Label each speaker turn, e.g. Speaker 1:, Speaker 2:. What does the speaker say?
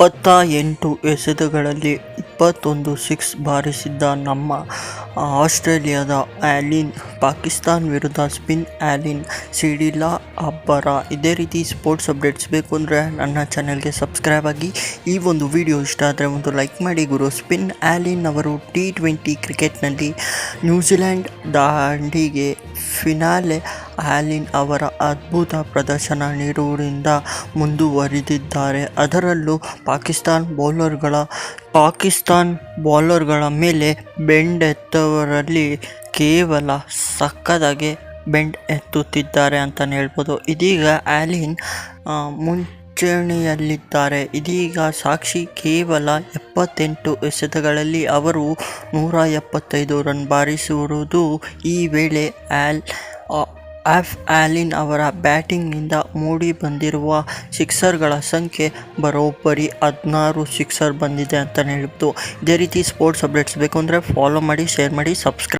Speaker 1: ಇಪ್ಪತ್ತ ಎಂಟು ಎಸೆತಗಳಲ್ಲಿ ಇಪ್ಪತ್ತೊಂದು ಸಿಕ್ಸ್ ಬಾರಿಸಿದ್ದ ನಮ್ಮ ಆಸ್ಟ್ರೇಲಿಯಾದ ಆ್ಯಲಿನ್ ಪಾಕಿಸ್ತಾನ್ ವಿರುದ್ಧ ಸ್ಪಿನ್ ಆ್ಯಲಿನ್ ಸಿಡಿಲಾ ಅಬ್ಬರ. ಇದೇ ರೀತಿ ಸ್ಪೋರ್ಟ್ಸ್ ಅಪ್ಡೇಟ್ಸ್ ಬೇಕು ಅಂದರೆ ನನ್ನ ಚಾನೆಲ್ಗೆ ಸಬ್ಸ್ಕ್ರೈಬ್ ಆಗಿ. ಈ ಒಂದು ವಿಡಿಯೋ ಇಷ್ಟ ಆದರೆ ಒಂದು ಲೈಕ್ ಮಾಡಿ ಗುರು. ಸ್ಪಿನ್ ಆ್ಯಲಿನ್ ಅವರು ಟಿ ಟ್ವೆಂಟಿ ಕ್ರಿಕೆಟ್ನಲ್ಲಿ ನ್ಯೂಜಿಲ್ಯಾಂಡ್ ದಾಂಡಿಗೆ ಫಿನಾಲೆ ಆ್ಯಲಿನ್ ಅವರ ಅದ್ಭುತ ಪ್ರದರ್ಶನ ನೀಡುವುದರಿಂದ ಮುಂದುವರಿದಿದ್ದಾರೆ. ಅದರಲ್ಲೂ ಪಾಕಿಸ್ತಾನ್ ಬೌಲರ್ಗಳ ಪಾಕಿಸ್ತಾನ್ ಬೌಲರ್ಗಳ ಮೇಲೆ ಬೆಂಡ್ ಎತ್ತವರಲ್ಲಿ ಕೇವಲ ಸಕ್ಕದಾಗೆ ಬೆಂಡ್ ಎತ್ತುತ್ತಿದ್ದಾರೆ ಅಂತಲೇ ಹೇಳ್ಬೋದು. ಇದೀಗ ಆ್ಯಲಿನ್ ಮುಂಚೂಣಿಯಲ್ಲಿದ್ದಾರೆ. ಇದೀಗ ಸಾಕ್ಷಿ ಕೇವಲ ಎಪ್ಪತ್ತೆಂಟು ಎಸೆತಗಳಲ್ಲಿ ಅವರು ನೂರ ಎಪ್ಪತ್ತೈದು ರನ್ ಬಾರಿಸಿರುವುದು ಈ ವೇಳೆ ಆಲ್ ಆಫ್ ಆಲಿನ್ ಅವರ ಬ್ಯಾಟಿಂಗ್ನಿಂದ ಮೂಡಿ ಬಂದಿರುವ ಸಿಕ್ಸರ್ಗಳ ಸಂಖ್ಯೆ ಬರೋಬ್ಬರಿ ಹದಿನಾರು ಸಿಕ್ಸರ್ ಬಂದಿದೆ ಅಂತಲೇ ಹೇಳ್ಬೋದು. ಇದೇ ರೀತಿ ಸ್ಪೋರ್ಟ್ಸ್ ಅಪ್ಡೇಟ್ಸ್ ಬೇಕು ಅಂದರೆ ಫಾಲೋ ಮಾಡಿ ಶೇರ್ ಮಾಡಿ ಸಬ್ಸ್ಕ್ರೈಬ್